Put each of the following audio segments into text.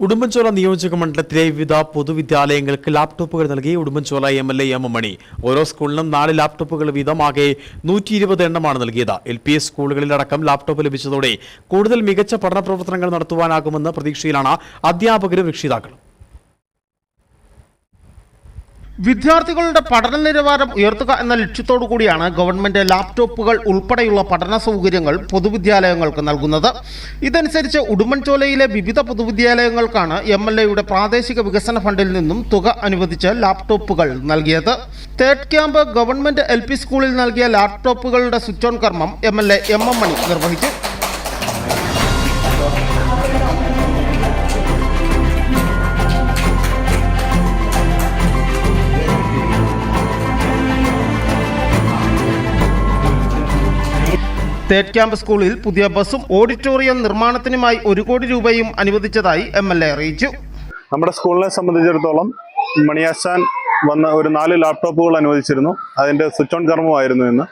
ഉടുമ്പൻചോല നിയോജക മണ്ഡലത്തിലെ വിവിധ പൊതുവിദ്യാലയങ്ങൾക്ക് ലാപ്ടോപ്പുകൾ നൽകി Udumbanchola M L A M Mani. ഓരോ സ്കൂളിനും നാല് ലാപ്ടോപ്പുകൾ വീതം ആകെ നൂറ്റി ഇരുപത് എണ്ണമാണ് നൽകിയത്. എൽ പി എസ് സ്കൂളുകളിലടക്കം ലാപ്ടോപ്പ് ലഭിച്ചതോടെ കൂടുതൽ മികച്ച പഠന പ്രവർത്തനങ്ങൾ നടത്തുവാനാകുമെന്ന പ്രതീക്ഷയിലാണ് അധ്യാപകരും രക്ഷിതാക്കളും. വിദ്യാർത്ഥികളുടെ പഠന നിലവാരം ഉയർത്തുക എന്ന ലക്ഷ്യത്തോടു കൂടിയാണ് ഗവൺമെന്റ് ലാപ്ടോപ്പുകൾ ഉൾപ്പെടെയുള്ള പഠന സൗകര്യങ്ങൾ പൊതുവിദ്യാലയങ്ങൾക്ക് നൽകുന്നത്. ഇതനുസരിച്ച് ഉടുമ്പൻചോലയിലെ വിവിധ പൊതുവിദ്യാലയങ്ങൾക്കാണ് എം എൽ എയുടെ പ്രാദേശിക വികസന ഫണ്ടിൽ നിന്നും തുക അനുവദിച്ച് ലാപ്ടോപ്പുകൾ നൽകിയത്. തേർഡ് ക്യാമ്പ് ഗവൺമെന്റ് എൽ സ്കൂളിൽ നൽകിയ ലാപ്ടോപ്പുകളുടെ സ്വിച്ച് ഓൺ കർമ്മം M L A M M Mani നിർവഹിച്ചു. തേർഡ് ക്യാമ്പ് സ്കൂളിൽ പുതിയ ബസ്സും ഓഡിറ്റോറിയം നിർമ്മാണത്തിനുമായി ഒരു കോടി രൂപയും അനുവദിച്ചതായി എം എൽ എ അറിയിച്ചു. നമ്മുടെ സ്കൂളിനെ സംബന്ധിച്ചിടത്തോളം മണിയാശാൻ വന്ന ഒരു നാല് ലാപ്ടോപ്പുകൾ അനുവദിച്ചിരുന്നു. അതിന്റെ സ്വിച്ച് ഓൺ കർമ്മമായിരുന്നു ഇന്ന്.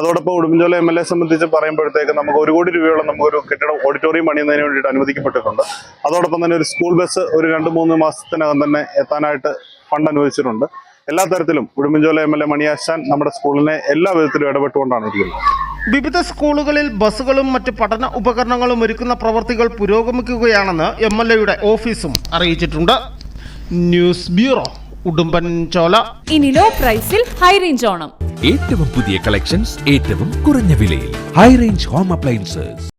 അതോടൊപ്പം ഉടുമ്പൻചോല എം എൽ എ സംബന്ധിച്ച് പറയുമ്പോഴത്തേക്ക് നമുക്ക് ഒരു കോടി രൂപയോളം നമുക്കൊരു കെട്ടിടം ഓഡിറ്റോറിയം പണിയുന്നതിന് വേണ്ടിയിട്ട് അനുവദിക്കപ്പെട്ടിട്ടുണ്ട്. അതോടൊപ്പം തന്നെ ഒരു സ്കൂൾ ബസ് ഒരു രണ്ട് മൂന്ന് മാസത്തിനകം തന്നെ എത്താനായിട്ട് ഫണ്ട് അനുവദിച്ചിട്ടുണ്ട്. എല്ലാ തരത്തിലും Udumbanchola M L A Maniyashan നമ്മുടെ സ്കൂളിനെ എല്ലാ വിധത്തിലും ഇടപെട്ടുകൊണ്ടാണ് ഇരിക്കുന്നത്. വിവിധ സ്കൂളുകളിൽ ബസ്സുകളും മറ്റ് പഠന ഉപകരണങ്ങളും ഒരുക്കുന്ന പ്രവൃത്തികൾ പുരോഗമിക്കുകയാണെന്ന് എം എൽ എയുടെ ഓഫീസും അറിയിച്ചിട്ടുണ്ട്. ന്യൂസ് ബ്യൂറോ ഉടുമ്പൻചോല ഇനി ലോ പ്രൈസിൽ ഹൈ റേഞ്ച് ഓണം. ഏറ്റവും പുതിയ കളക്ഷൻസ് ഏറ്റവും കുറഞ്ഞ വിലയിൽ. High range home appliances